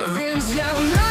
Він зняв на